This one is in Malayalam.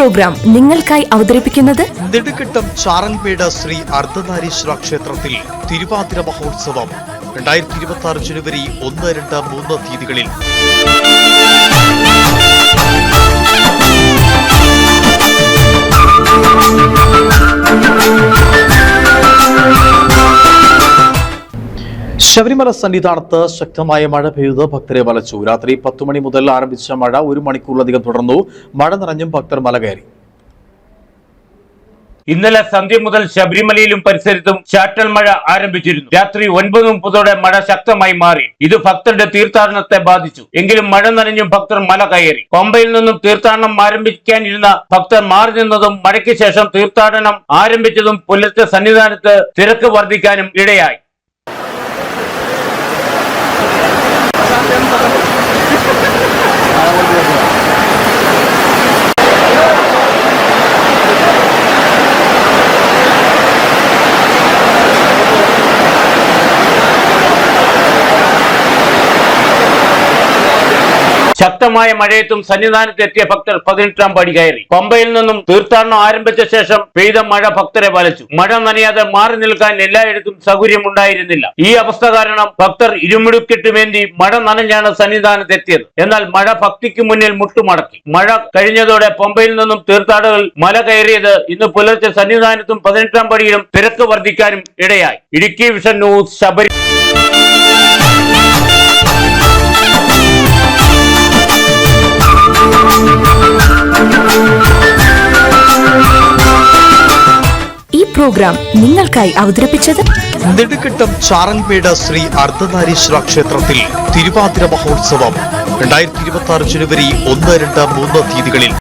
പ്രോഗ്രാം നിങ്ങൾക്കായി അവതരിപ്പിക്കുന്നത് നെടുകെട്ടം ചാറൻപേട് ശ്രീ അർദ്ധനാരീശ്വര ക്ഷേത്രത്തിൽ തിരുവാതിര മഹോത്സവം. രണ്ടായിരത്തി ഇരുപത്തി ആറ് ജനുവരി ഒന്ന് രണ്ട് മൂന്ന് തീയതികളിൽ. ശബരിമല സന്നിധാനത്ത് ശക്തമായ മഴ പെയ്ത് ഭക്തരെ വലച്ചു. രാത്രി പത്തു മണി മുതൽ ആരംഭിച്ച മഴ ഒരു മണിക്കൂറിലധികം തുടർന്നു. മഴ നിറഞ്ഞും ഭക്തർ മല കയറി ഇന്നലെ സന്ധ്യ മുതൽ ശബരിമലയിലും പരിസരത്തും ചാറ്റൽ മഴ ആരംഭിച്ചിരുന്നു. രാത്രി ഒൻപത് മുപ്പതോടെ മഴ ശക്തമായി മാറി. ഇത് ഭക്തരുടെ തീർത്ഥാടനത്തെ ബാധിച്ചു. എങ്കിലും മഴ നനഞ്ഞും ഭക്തർ മല കയറി പമ്പയിൽ നിന്നും തീർത്ഥാടനം ആരംഭിക്കാനിരുന്ന ഭക്തർ മാറി നിന്നതും മഴയ്ക്ക് ശേഷം തീർത്ഥാടനം ആരംഭിച്ചതും പുലർച്ചെ സന്നിധാനത്ത് തിരക്ക് വർദ്ധിക്കാനും ഇടയായി. ശക്തമായ മഴയത്തും സന്നിധാനത്ത് എത്തിയ ഭക്തർ പതിനെട്ടാം പടി കയറി. പമ്പയിൽ നിന്നും തീർത്ഥാടനം ആരംഭിച്ച ശേഷം പെയ്ത മഴ ഭക്തരെ വലച്ചു. മഴ നനയാതെ മാറി നിൽക്കാൻ എല്ലായിടത്തും സൗകര്യമുണ്ടായിരുന്നില്ല. ഈ അവസ്ഥ കാരണം ഭക്തർ ഇരുമുടുക്കെട്ടുമേന്തി മഴ നനഞ്ഞാണ് സന്നിധാനത്ത് എത്തിയത്. എന്നാൽ മഴ ഭക്തിക്ക് മുന്നിൽ മുട്ടുമടക്കി. മഴ കഴിഞ്ഞതോടെ പമ്പയിൽ നിന്നും തീർത്ഥാടകർ മല കയറിയത് ഇന്ന് പുലർച്ചെ സന്നിധാനത്തും പതിനെട്ടാം പടിയിലും തിരക്ക് വർദ്ധിക്കാനും ഇടയായി. Idukki vision news Sabari program നിങ്ങൾക്കായി അവതരിപ്പിച്ചത് നെടുക്കിട്ടം ചാറൻപേട ശ്രീ അർദ്ധനാരീശ്വര ക്ഷേത്രത്തിൽ തിരുവാതിര മഹോത്സവം. രണ്ടായിരത്തി ഇരുപത്തി ആറ് ജനുവരി ഒന്ന് രണ്ട് മൂന്ന് തീയതികളിൽ